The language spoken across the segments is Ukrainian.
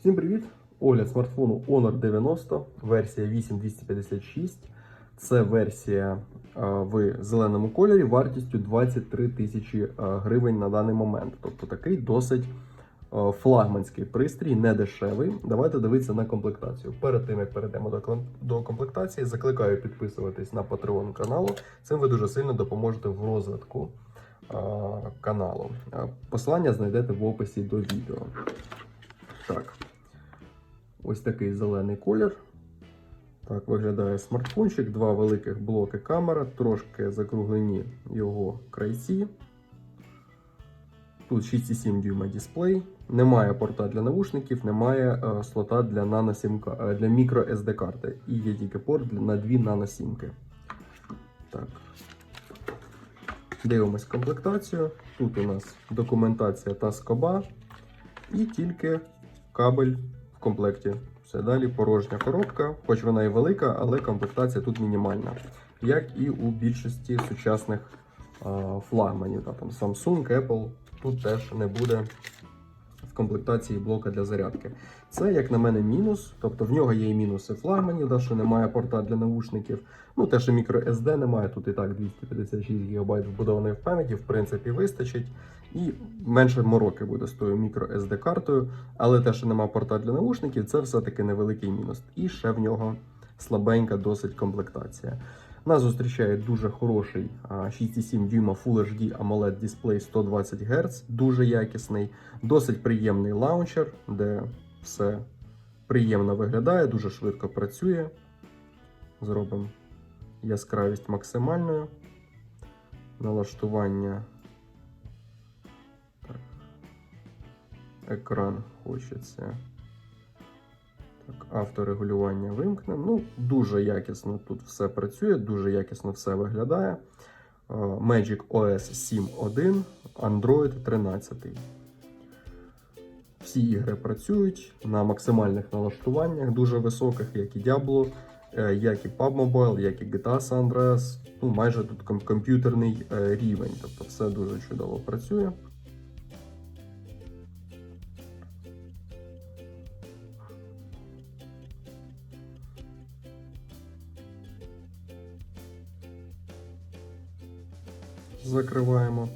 Всім привіт! Огляд смартфону Honor 90, версія 8256. Це версія в зеленому кольорі вартістю 23 тисячі гривень на даний момент. Тобто такий досить флагманський пристрій, не дешевий. Давайте дивитися на комплектацію. Перед тим як перейдемо до, комплектації, закликаю підписуватись на Patreon каналу. Цим ви дуже сильно допоможете в розвитку каналу. Посилання знайдете в описі до відео. Так. Ось такий зелений колір. Так виглядає смартфончик, два великих блоки камера, трошки закруглені його крайці. Тут 6,7 дюйма дисплей. Немає порта для навушників, немає е, слота для, наносімка, е, для мікро SD карти. І є тільки порт на дві наносімки. Так. Дивимось комплектацію. Тут у нас документація та скоба. І тільки кабель комплекті. Все далі порожня коробка, хоч вона і велика, але комплектація тут мінімальна. Як і у більшості сучасних флагманів, та, там Samsung, Apple, тут теж не буде комплектації блока для зарядки. Це, як на мене, мінус. Тобто в нього є і мінуси флагманів, да, що немає порта для навушників. Ну, те, що мікро SD немає, тут і так 256 ГБ вбудованої в пам'яті, в принципі, вистачить. І менше мороки буде з тою мікро SD картою, але те, що нема порта для навушників, це все-таки невеликий мінус. І ще в нього слабенька досить комплектація. Нас зустрічає дуже хороший 6,7 дюйма Full HD AMOLED дисплей 120 Гц, дуже якісний, досить приємний лаунчер, де все приємно виглядає, дуже швидко працює. Зробимо яскравість максимальною. Налаштування екран хочеться. Авторегулювання вимкнемо. Ну, дуже якісно тут все працює, дуже якісно все виглядає. Magic OS 7.1, Android 13. Всі ігри працюють на максимальних налаштуваннях, дуже високих, як і Diablo, е, як і PUBG Mobile, як і GTA San Andreas. Ну, майже тут комп'ютерний е, рівень, тобто все дуже чудово працює. Закриваємо.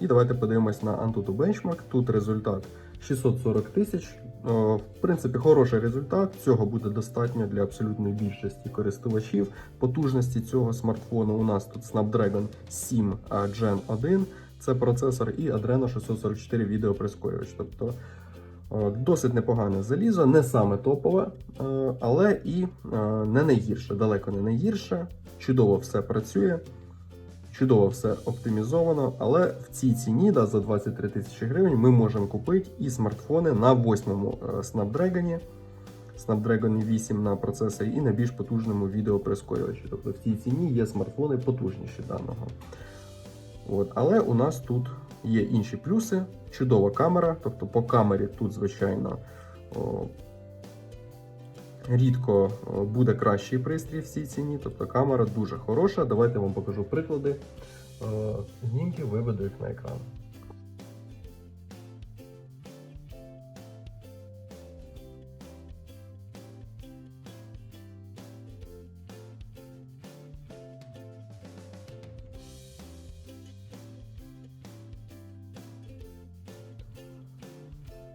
І давайте подивимось на Antutu Benchmark. Тут результат 640 тисяч. Е, В принципі, хороший результат. Цього буде достатньо для абсолютної більшості користувачів. Потужності цього смартфону у нас тут Snapdragon 7 Gen 1. Це процесор і Adreno 644 відеоприскорювач. Тобто е, досить непогане залізо, не саме топове, е, але і не найгірше, далеко не найгірше. Чудово все працює. Чудово все оптимізовано, але в цій ціні да, за 23 тисячі гривень ми можемо купити і смартфони на восьмому е, Snapdragon, Snapdragon 8 на процесорі і на більш потужному відеоприскорювачі. Тобто в цій ціні є смартфони потужніші даного. От, але у нас тут є інші плюси. Чудова камера, тобто по камері тут, звичайно, рідко буде кращий пристрій в цій ціні, тобто камера дуже хороша. Давайте вам покажу приклади е, знімків, виведу їх на екран.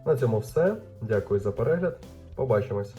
На цьому все. Дякую за перегляд. Побачимось.